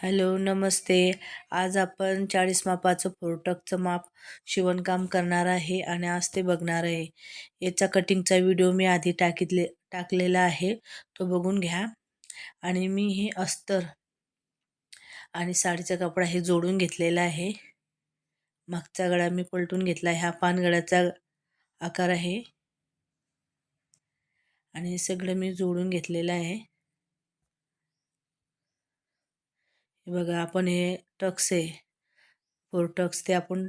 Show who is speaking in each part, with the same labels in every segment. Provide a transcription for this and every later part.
Speaker 1: Hello नमस्ते. आज आपण चाळीस मापाचं फोरटकचं माप शिवणकाम करणार आहे आणि आज ते बघणार आहे. याचा कटिंगचा व्हिडिओ मी आधी टाकीतले टाकलेला आहे. तो बघून घ्या. आणि मी हे अस्तर आणि साडीचा कपडा हे जोडून घेतलेला आहे. मागचा गळा मी पलटून घेतला आहे. हा पानगळ्याचा आकार आहे. आणि हे सगळं मी जोडून घेतलेलं आहे. हे बघा आपण हे टक्स आहे. फोर टक्स ते आपण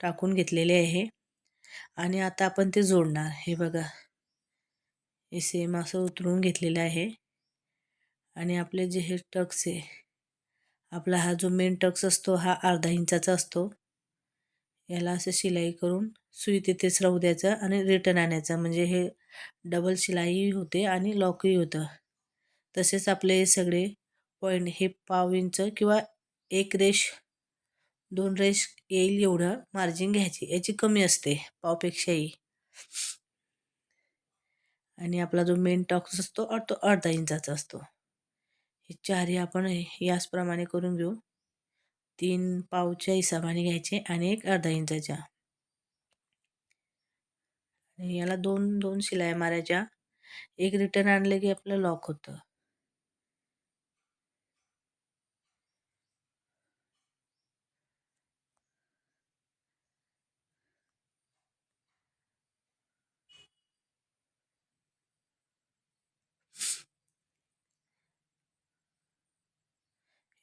Speaker 1: टाकून घेतलेले आहे. आणि आता आपण ते जोडणार. हे बघा. हे सेम असं उतरून घेतलेलं आहे. आणि आपले जे हे टक्स आहे आपला हा जो मेन टक्स असतो हा अर्धा इंचाचा असतो. याला असं शिलाई करून सुई तिथेच राहू द्यायचं आणि रिटर्न आणायचं. म्हणजे हे डबल शिलाई होते आणि लॉकही होतं. तसेच आपले हे सगळे पॉईंट हे पाव इंच किंवा एक रेश दोन रेश येईल एवढं मार्जिन घ्यायची. याची कमी असते पावपेक्षाही. आणि आपला जो मेन टॉक्स असतो तो अर्धा इंचाचा असतो. हे चारही आपण याचप्रमाणे करून घेऊ. तीन पावच्या हिसाबाने घ्यायचे आणि एक अर्धा इंचाच्या. आणि याला दोन दोन शिलाया मारायच्या. एक रिटर्न आणलं की आपलं लॉक होतं.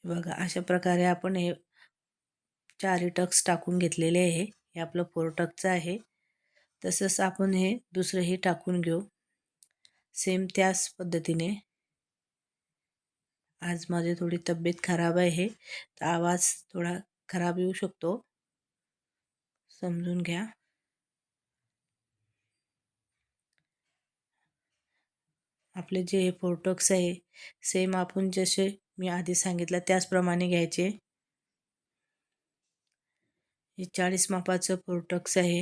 Speaker 1: बघा अशा प्रकारे आपण हे चारही टक्स टाकून घेतलेले आहे. हे आपलं फोर टक्सचं आहे. तसंच आपण हे दुसरंही टाकून घेऊ. सेम त्याच पद्धतीने. आज माझी थोडी तब्येत खराब आहे. तर आवाज थोडा खराब येऊ शकतो. समजून घ्या. आपले जे हे फोरटक्स आहे सेम आपण जसे मी आधी सांगितलं त्याचप्रमाणे घ्यायचे. हे चाळीस मापाचं फोरटक्स आहे.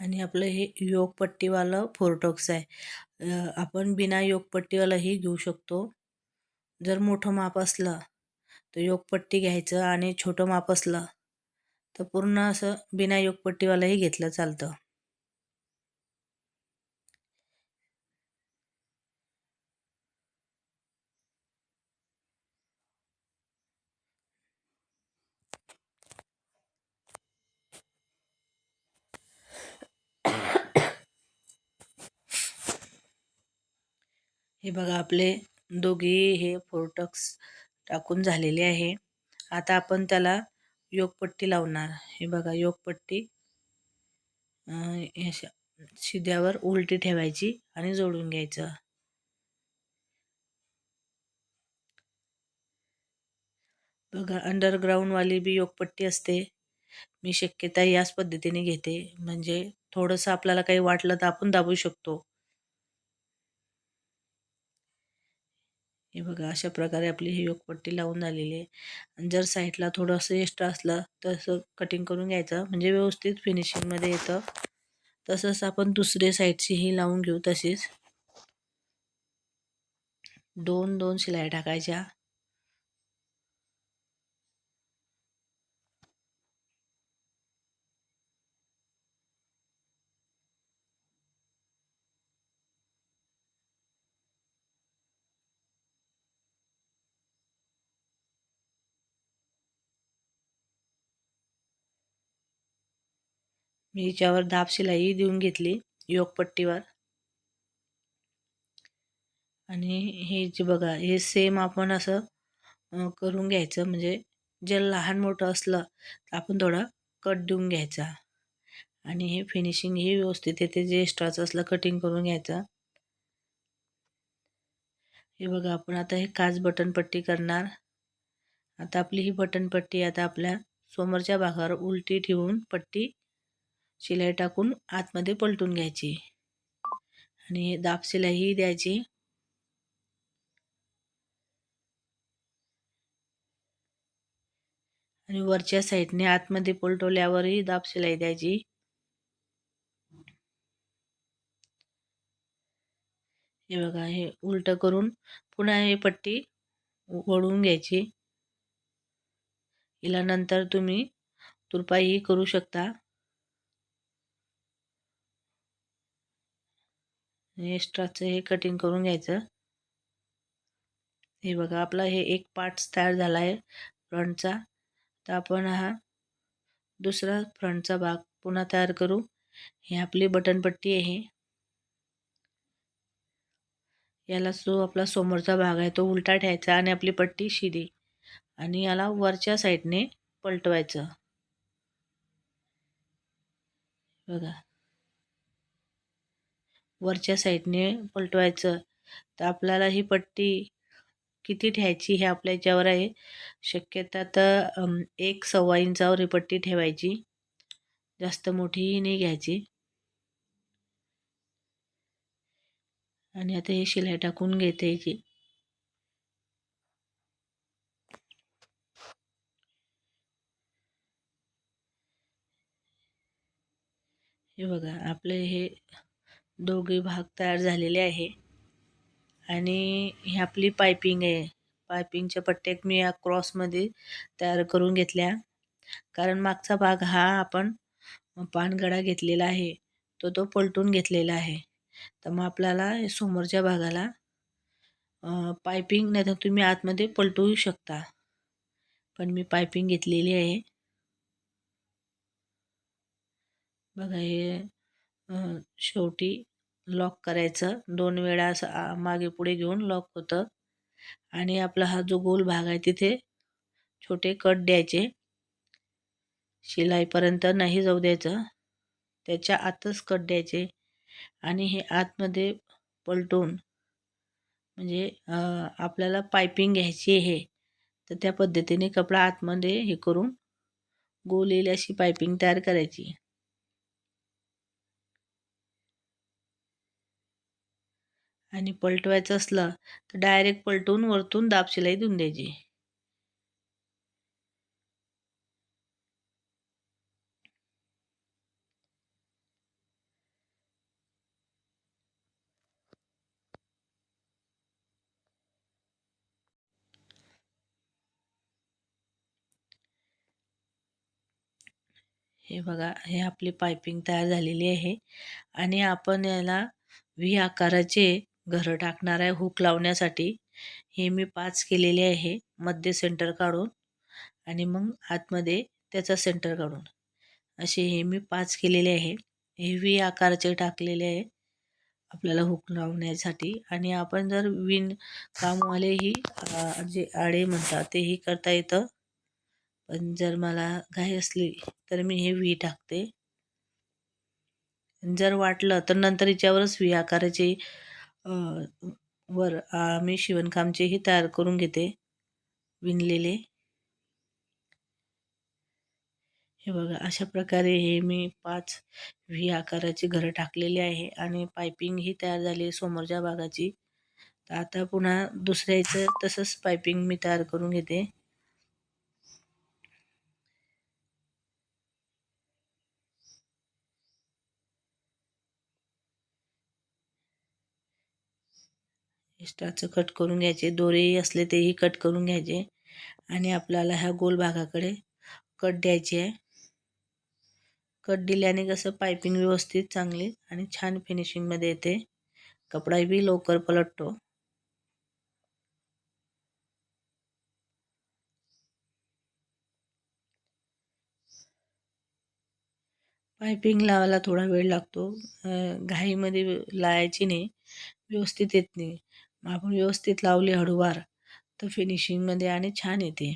Speaker 1: आणि आपलं हे योगपट्टीवालं फोरटॉक्स आहे. आपण बिना योगपट्टीवालाही घेऊ शकतो. जर मोठं माप असलं तर योगपट्टी घ्यायचं आणि छोटं माप असलं तर पूर्ण असं बिना योगपट्टीवालाही घेतलं चालतं. हे बघा आपले दोघे हे फोरटक्स टाकून झालेले आहे. आता आपण त्याला योगपट्टी लावणार. हे बघा योगपट्टी शिद्यावर उलटी ठेवायची आणि जोडून घ्यायचं. बघा अंडरग्राऊंडवाली बी योगपट्टी असते. मी शक्यता याच पद्धतीने घेते. म्हणजे थोडंसं आपल्याला काही वाटलं तर आपण दाबू शकतो. हे बघा अशा प्रकारे आपली ही योगपट्टी लावून झालेली आहे. आणि जर साईडला थोडंसं एक्स्ट्रा असलं तर असं कटिंग करून घ्यायचं. म्हणजे व्यवस्थित फिनिशिंगमध्ये येतं. तसंच आपण दुसरे साईडचीही लावून घेऊ तशीच. दोन दोन शिलाई टाकायच्या. मी हिच्यावर दाब शिलाई देऊन घेतली योगपट्टीवर. आणि हे जे बघा हे सेम आपण असं करून घ्यायचं. म्हणजे जे लहान मोठं असलं तर आपण थोडा कट देऊन घ्यायचा. आणि हे फिनिशिंग हे व्यवस्थित येते. जे एक्स्ट्राचं असलं कटिंग करून घ्यायचं. हे बघा आपण आता हे काच बटन पट्टी करणार. आता आपली ही बटन पट्टी आता आपल्या समोरच्या भागावर उलटी ठेवून पट्टी शिलाई टाकून आतमध्ये पलटून घ्यायची. आणि दाब शिलाई द्यायची. आणि वरच्या साईडने आतमध्ये पलटवल्यावरही दाब शिलाई द्यायची. हे बघा हे उलटं करून पुन्हा हे पट्टी वळून घ्यायची. हिला नंतर तुम्ही तुरपाईही करू शकता. एक्स्ट्राचं हे कटिंग करून घ्यायचं. हे बघा आपला हे एक पार्ट्स तयार झाला आहे फ्रंटचा तर आपण हा दुसरा फ्रंटचा भाग पुन्हा तयार करू. हे आपली बटनपट्टी आहे. याला जो आपला समोरचा भाग आहे तो उलटा ठेवायचा आणि आपली पट्टी शिदी आणि याला वरच्या साईडने पलटवायचं. बघा. वरच्या साईडने पलटवायचं. तर आपल्याला ही पट्टी किती ठेवायची हे आपल्या याच्यावर आहे. शक्यता तर एक सव्वा इंचावर ही पट्टी ठेवायची. जास्त मोठीही नाही घ्यायची. आणि आता हे शिलाई टाकून घेते याची हे बघा आपले हे दोघे भाग तयार झालेले आहे. आणि ही आपली पायपिंग आहे. पायपिंगच्या पट्ट्यात मी या क्रॉसमध्ये तयार करून घेतल्या. कारण मागचा भाग हा आपण पानगडा घेतलेला आहे. तो तो पलटून घेतलेला आहे. तर मग आपल्याला समोरच्या भागाला पायपिंग नाही तर तुम्ही आतमध्ये पलटवू शकता. पण मी पायपिंग घेतलेली आहे. बघा हे शेवटी लॉक करायचं. दोन वेळा असं मागे पुढे घेऊन लॉक होतं. आणि आपला हा जो गोल भाग आहे तिथे छोटे कट द्यायचे. शिलाईपर्यंत नाही जाऊ द्यायचं. त्याच्या आतच कट द्यायचे. आणि हे आतमध्ये पलटून म्हणजे आपल्याला पायपिंग घ्यायची आहे. तर त्या पद्धतीने कपडा आतमध्ये हे करून गोल येईल अशी पायपिंग तयार करायची. आणि पलटवायचं असलं तर डायरेक्ट पलटून वरतून दाब शिलाई देऊन द्यायची. हे बघा हे आपली पायपिंग तयार झालेली आहे. आणि आपण याला व्ही आकाराचे घरं टाकणार आहे हुक लावण्यासाठी. हे मी पाच केलेले आहे मध्य सेंटर काढून आणि मग आतमध्ये त्याचा सेंटर काढून. असे हे मी पाच केलेले आहे. हे व्ही आकाराचे टाकलेले आहे आपल्याला हुक लावण्यासाठी. आणि आपण जर विण कामवालेही जे आडे म्हणतात तेही करता येतं. पण जर मला घाई असली तर मी हे व्ही टाकते. जर वाटलं तर नंतर हिच्यावरच व्ही आकाराचे वर मी शिवणकामचेही तयार करून घेते. विणलेले. हे बघा अशा प्रकारे हे मी पाच व्ही आकाराची घरं टाकलेली आहे आणि पायपिंग ही तयार झाली आहे समोरच्या भागाची. तर आता पुन्हा दुसऱ्याचं तसंच पायपिंग मी तयार करून घेते. एक्स्ट्राचं कट करून घ्यायचे. दोरेही असले तेही कट करून घ्यायचे. आणि आपल्याला ह्या गोल भागाकडे कट द्यायचे आहे. कट दिल्याने कसं पायपिंग व्यवस्थित चांगली आणि छान फिनिशिंगमध्ये येते. कपडाही बी लवकर पलटतो. पायपिंग लावायला थोडा वेळ लागतो. घाईमध्ये लावायची नाही. व्यवस्थित येत नाही. आपण व्यवस्थित लावली हळूवार तर फिनिशिंगमध्ये आणि छान येते.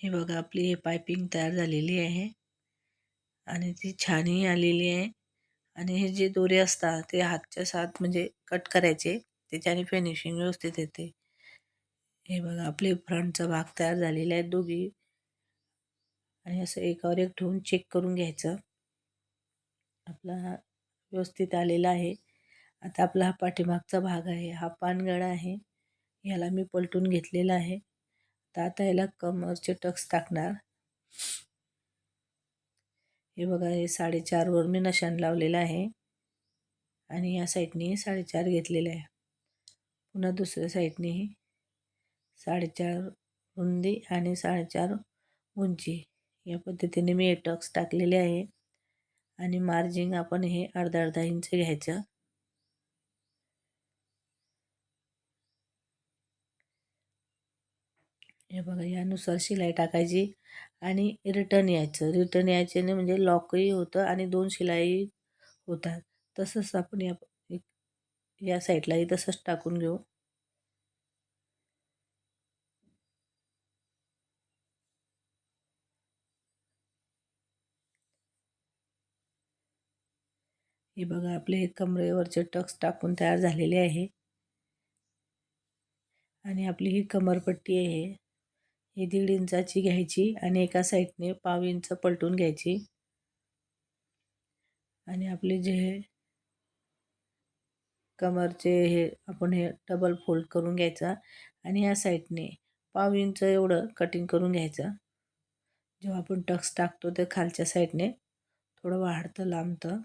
Speaker 1: हे बघा आपली हे पायपिंग तयार झालेली आहे. आणि ती छानही आलेली आहे. आणि हे जे दोरे असतात ते हातच्या साथ म्हणजे कट करायचे त्याच्याने फिनिशिंग व्यवस्थित येते. हे बघा आपले फ्रंटचा भाग तयार झालेला आहे दोघी. आणि असं एकावर एक ठेवून चेक करून घ्यायचं. आपला व्यवस्थित आलेला आहे. आता आपला हा पाठीमागचा भाग आहे. हा पानगळा आहे. याला मी पलटून घेतलेला आहे. तर आता कमरचे टक्स टाकणार. हे बघा हे साडेचारवर मी नशान लावलेलं आहे. आणि या साईडने साडेचार घेतलेलं आहे. पुन्हा दुसऱ्या साईडनेही साडेचार रुंदी आणि साडेचार उंची. या पद्धतीने मी हे टक्स टाकलेले आहे. आणि मार्जिंग आपण हे अर्धा अर्धा इंच घ्यायचं. हे बघा यानुसार शिलाई टाकायची आणि रिटर्न यायचं. रिटर्न यायच्याने म्हणजे लॉकही होतं आणि दोन शिलाई होतात. तसंच आपण या या साईडलाही तसंच टाकून घेऊ. हे बघा आपले हे कमरेवरचे टक्स टाकून तयार झालेले आहे. आणि आपली ही कमरपट्टी आहे. ही दीड इंचाची घ्यायची आणि एका साईडने पाव इंच पलटून घ्यायची. आणि आपले जे हे कमरचे हे आपण हे डबल फोल्ड करून घ्यायचा आणि या साईडने पाव इंच एवढं कटिंग करून घ्यायचं. जेव्हा आपण टक्स टाकतो ते खालच्या साईडने थोडं वाढतं लांबतं.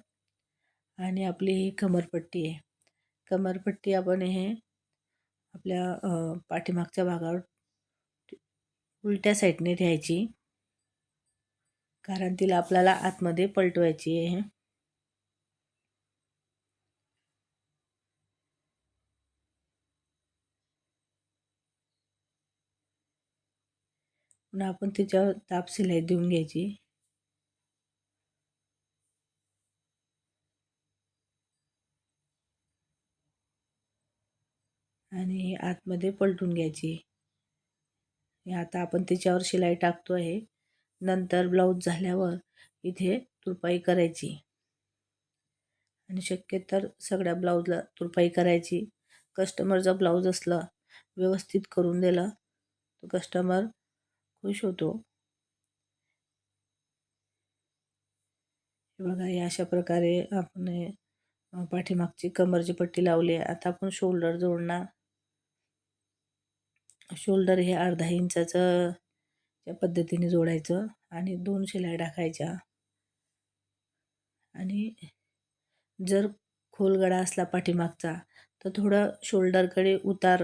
Speaker 1: आणि आपली ही कमरपट्टी आहे. कमरपट्टी आपण हे आपल्या पाठीमागच्या भागावर उलट्या साईडने घ्यायची. कारण तिला आपल्याला आतमध्ये पलटवायची आहे. पुन्हा आपण तिच्यावर ताप सिलाई देऊन घ्यायची. आणि आतमध्ये पलटून घ्यायची. हे आता आपण त्याच्यावर शिलाई टाकतो आहे. नंतर ब्लाऊज झाल्यावर इथे तुरपाई करायची. आणि शक्य तर सगळ्या ब्लाऊजला तुरपाई करायची. कस्टमरचा ब्लाऊज असला व्यवस्थित करून दिला तो कस्टमर खुश होतो. बघा या अशा प्रकारे आपण पाठीमागची कमरची पट्टी लावली आता आपण शोल्डर जोडणार. शोल्डर हे अर्धा इंचाचं च्या पद्धतीने जोडायचं आणि दोन शिलाई टाकायच्या. आणि जर खोलगडा असला पाठीमागचा तर थोडं शोल्डरकडे उतार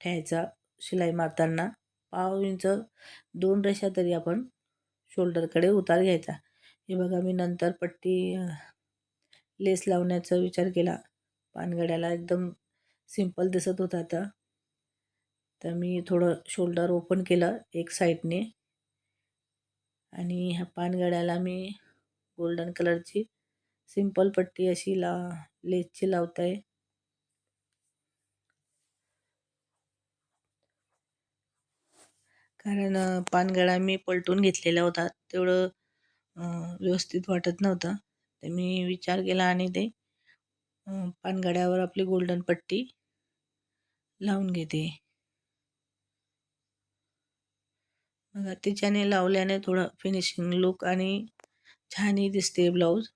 Speaker 1: ठेवायचा शिलाई मारताना. पाव इंच दोन रेषा तरी आपण शोल्डरकडे उतार घ्यायचा. हे बघा मी नंतर पट्टी लेस लावण्याचा विचार केला. पानगड्याला एकदम सिंपल दिसत होता आता. तर मी थोडं शोल्डर ओपन केलं एक साईडने आणि ह्या पानगड्याला मी गोल्डन कलरची सिंपल पट्टी अशी ला लेसची लावत आहे कारण पानगळा मी पलटून घेतलेला होता. तेवढं व्यवस्थित वाटत नव्हतं. तर मी विचार केला आणि ते पानगड्यावर आपली गोल्डन पट्टी लावून घेते. बघा तिच्याने लावल्याने थोडं फिनिशिंग लुक आणि छानही दिसते ब्लाऊज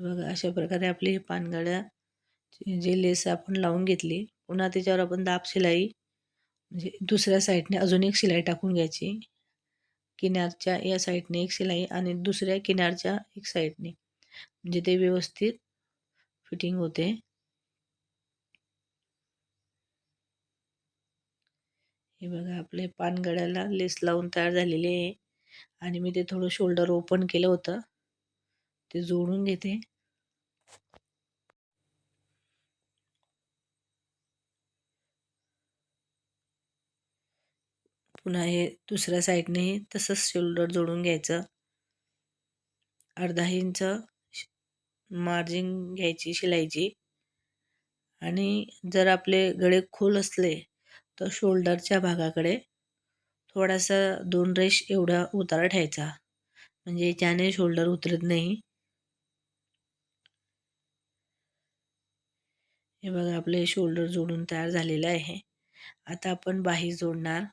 Speaker 1: बघा अशा प्रकारे आपली पानगड्या जे लेस आपण लावून घेतली पुन्हा त्याच्यावर आपण दाब शिलाई म्हणजे दुसऱ्या साईडने अजून एक शिलाई टाकून घ्यायची. किनारच्या या साईडने एक शिलाई आणि दुसऱ्या किनारच्या एक साईडने. म्हणजे ते व्यवस्थित फिटिंग होते. हे बघा आपले पानगड्याला लेस लावून तयार झालेले आहे. आणि मी ते थोडं शोल्डर ओपन केलं होतं. ते जोडून घेते. पुन्हा हे दुसऱ्या साईडनेही तसंच शोल्डर जोडून घ्यायचं. अर्धा इंच मार्जिन घ्यायची शिलाईची आणि जर आपले गळे खोल असले तर शोल्डरच्या भागाकडे थोडासा दोन रेश एवढा उतारा ठेवायचा. म्हणजे त्याने शोल्डर उतरत नाही. हे बघा आपले शोल्डर जोडून तयार झालेलं आहे. आता आपण बाही जोडणार.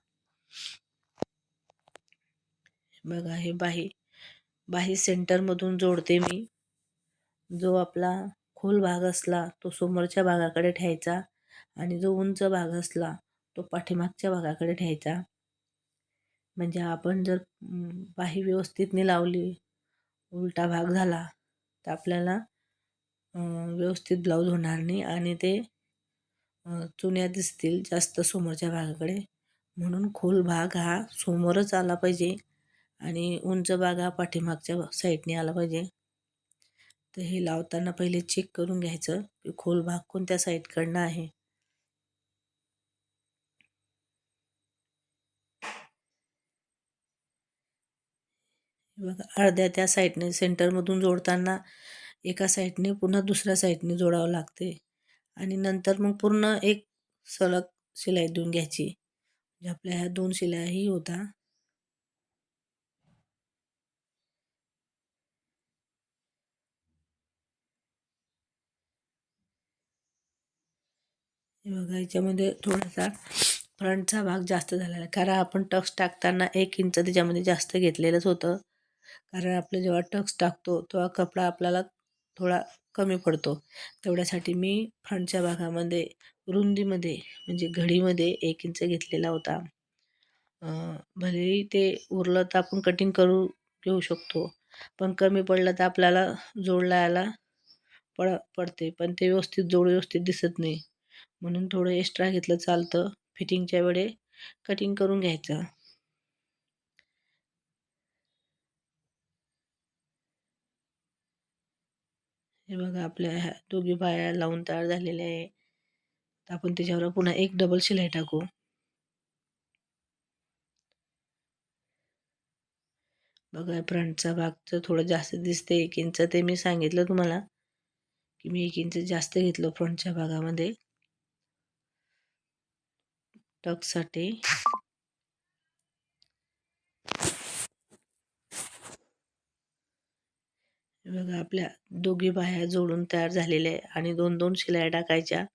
Speaker 1: बघा हे बाही बाही सेंटरमधून जोडते मी. जो आपला खोल भाग असला तो समोरच्या भागाकडे ठेवायचा आणि जो उंच भाग असला तो पाठीमागच्या भागाकडे ठेवायचा. म्हणजे आपण जर बाही व्यवस्थितने लावली उलटा भाग झाला तर आपल्याला व्यवस्थित ब्लाऊज होणार नाही आणि ते चुन्या दिसतील जास्त समोरच्या भागाकडे. म्हणून खोल भाग हा समोरच आला पाहिजे आणि उंच भाग हा पाठीमागच्या साईडने आला पाहिजे. तर हे लावताना पहिले चेक करून घ्यायचं की खोल भाग कोणत्या साईडकडनं आहे. बघा अर्ध्या त्या साईडने सेंटरमधून जोडताना एका साईडने पुन्हा दुसऱ्या साईडने जोडावं लागते. आणि नंतर मग पूर्ण एक सलग शिलाई देऊन घ्यायची. म्हणजे आपल्या ह्या दोन शिलाही होता. बघा याच्यामध्ये थोडासा फ्रंटचा भाग जास्त झालेला आहे. कारण आपण टक्स टाकताना एक इंच त्याच्यामध्ये जास्त घेतलेलंच होतं. कारण आपलं जेव्हा टक्स टाकतो तेव्हा कपडा आपल्याला थोडा कमी पडतो. तेवढ्यासाठी मी फ्रंटच्या भागामध्ये रुंदीमध्ये म्हणजे घडीमध्ये एक इंच घेतलेला होता. भलेही ते उरलं तर आपण कटिंग करू घेऊ शकतो. पण कमी पडलं तर आपल्याला जोडला पड पडते. पण ते व्यवस्थित जोड व्यवस्थित दिसत नाही. म्हणून थोडं एक्स्ट्रा घेतलं चालतं. फिटिंगच्या वेळे कटिंग करून घ्यायचं. हे बघा आपल्या ह्या दोघी बाया लावून तयार झालेल्या आहे. तर आपण त्याच्यावर पुन्हा एक डबल शिलाई टाकू. बघा फ्रंटचा भाग थोडं जास्त दिसते एक इंच ते मी सांगितलं तुम्हाला की मी एक इंच जास्त घेतलं फ्रंटच्या भागामध्ये. टकसाठी. बघा आपल्या दोघी बाह्या जोडून तयार झालेल्या आहे आणि दोन दोन शिलाई टाकायच्या.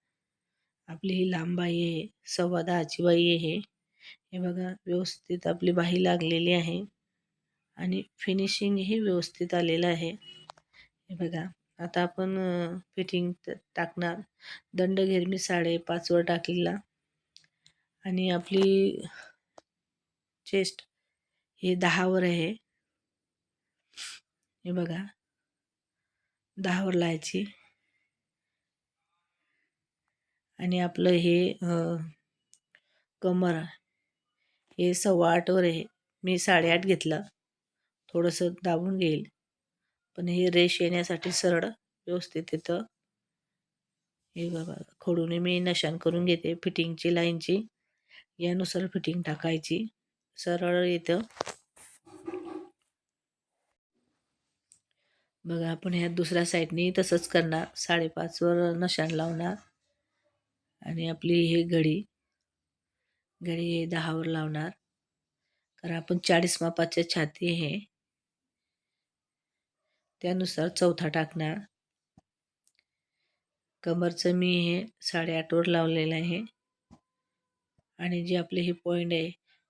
Speaker 1: आपली ही लांबाई आहे सव्वा दहाची बाई आहे हे. बघा व्यवस्थित आपली बाही लागलेली आहे. आणि फिनिशिंगही व्यवस्थित आलेलं आहे. हे बघा आता आपण फिटिंग टाकणार. दंड घेर मी साडेपाचवर टाकलेला आणि आपली चेस्ट हे दहावर आहे. हे बघा दहावर लायची आणि आपलं हे कमर हे सव्वा आठवर आहे. मी साडेआठ घेतलं. थोडंसं दाबून घेईल. पण हे रेश येण्यासाठी सरळ व्यवस्थित येतं हे बघा खोडून मी नशान करून घेते. फिटिंगची लाईनची यानुसार फिटिंग टाकायची. सरळ येतं बघा आपण ह्या दुसऱ्या साईडनी तसंच करणार. साडेपाचवर नशान लावणार. आणि आपली हे घडी घडी दहावर लावणार. कारण आपण चाळीस मापाच्या छाती हे त्यानुसार चौथा टाकणार. कमरचं मी हे साडेआठवर लावलेलं आहे. आणि जे आपले हे पॉईंट आहे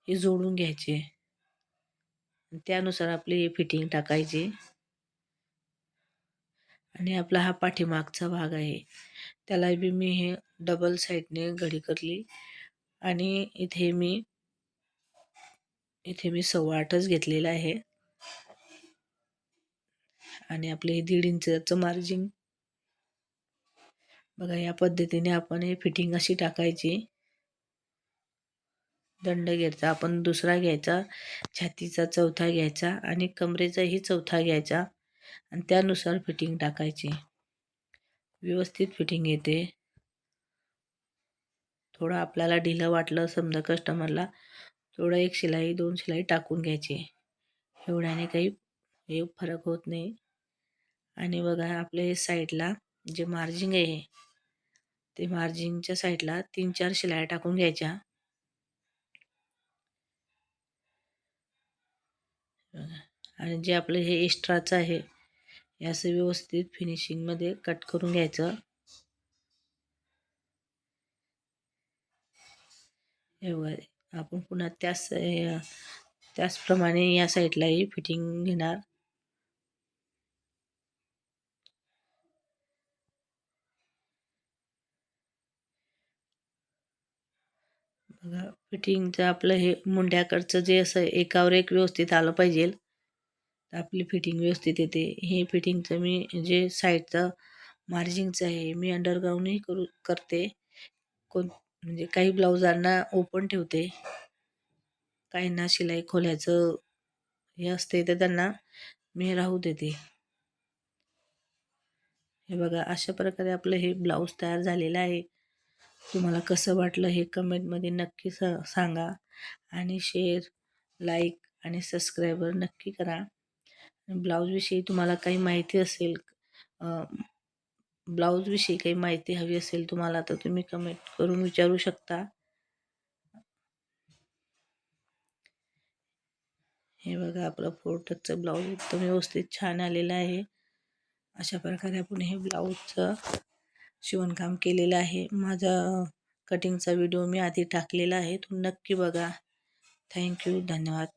Speaker 1: हे जोडून घ्यायचे त्यानुसार आपली हे फिटिंग टाकायची आणि आपला हा पाठीमागचा भाग आहे. त्याला बी मी हे डबल साईडने घडी करली. आणि इथे मी इथे मी सव्वा आठच घेतलेला आहे. आणि आपले हे दीड इंचचं मार्जिन बघा या पद्धतीने आपण हे फिटिंग अशी टाकायची. दंड घ्यायचा आपण दुसरा घ्यायचा छातीचा चौथा घ्यायचा आणि कमरेचाही चौथा घ्यायचा. आणि त्यानुसार फिटिंग टाकायची. व्यवस्थित फिटिंग येते. थोडं आपल्याला ढिलं वाटलं समजा कस्टमरला थोडं एक शिलाई दोन शिलाई टाकून घ्यायची. एवढ्याने काही हे फरक होत नाही. आणि बघा आपल्या हे साईडला जे मार्जिंग आहे ते मार्जिंगच्या साईडला तीन चार शिलाया टाकून घ्यायच्या. आणि जे आपलं हे एक्स्ट्राचं आहे हे असं व्यवस्थित फिनिशिंगमध्ये कट करून घ्यायचं. हे आपण पुन्हा त्याच त्याचप्रमाणे या साईडलाही फिटिंग घेणार. बघा फिटिंगचं आपलं हे मुंड्याकडचं जे असं एकावर एक व्यवस्थित आलं पाहिजे. तर आपली फिटिंग व्यवस्थित येते. हे फिटिंगचं मी जे साईडचं मार्जिंगचं आहे मी अंडरग्राऊंडही करू करते. कोण म्हणजे काही ब्लाऊजांना ओपन ठेवते. काहींना शिलाई खोल्याचं हे असते तर त्यांना मी राहू देते. हे बघा अशा प्रकारे आपलं हे ब्लाऊज तयार झालेलं आहे. तुम्हाला कसं वाटलं हे कमेंटमध्ये नक्की स सांगा. आणि शेअर लाईक आणि सबस्क्रायबर नक्की करा. ब्लाऊजविषयी तुम्हाला काही माहिती असेल ब्लाऊजविषयी काही माहिती हवी असेल तुम्हाला तर तुम्ही कमेंट करून विचारू शकता. हे बघा आपलं फोर टचचं ब्लाऊज एकदम व्यवस्थित छान आलेलं आहे. अशा प्रकारे आपण हे ब्लाऊजचं शिवणकाम केलेलं आहे. माझा कटिंगचा व्हिडिओ मी आधी टाकलेला आहे तो नक्की बघा. थँक्यू धन्यवाद.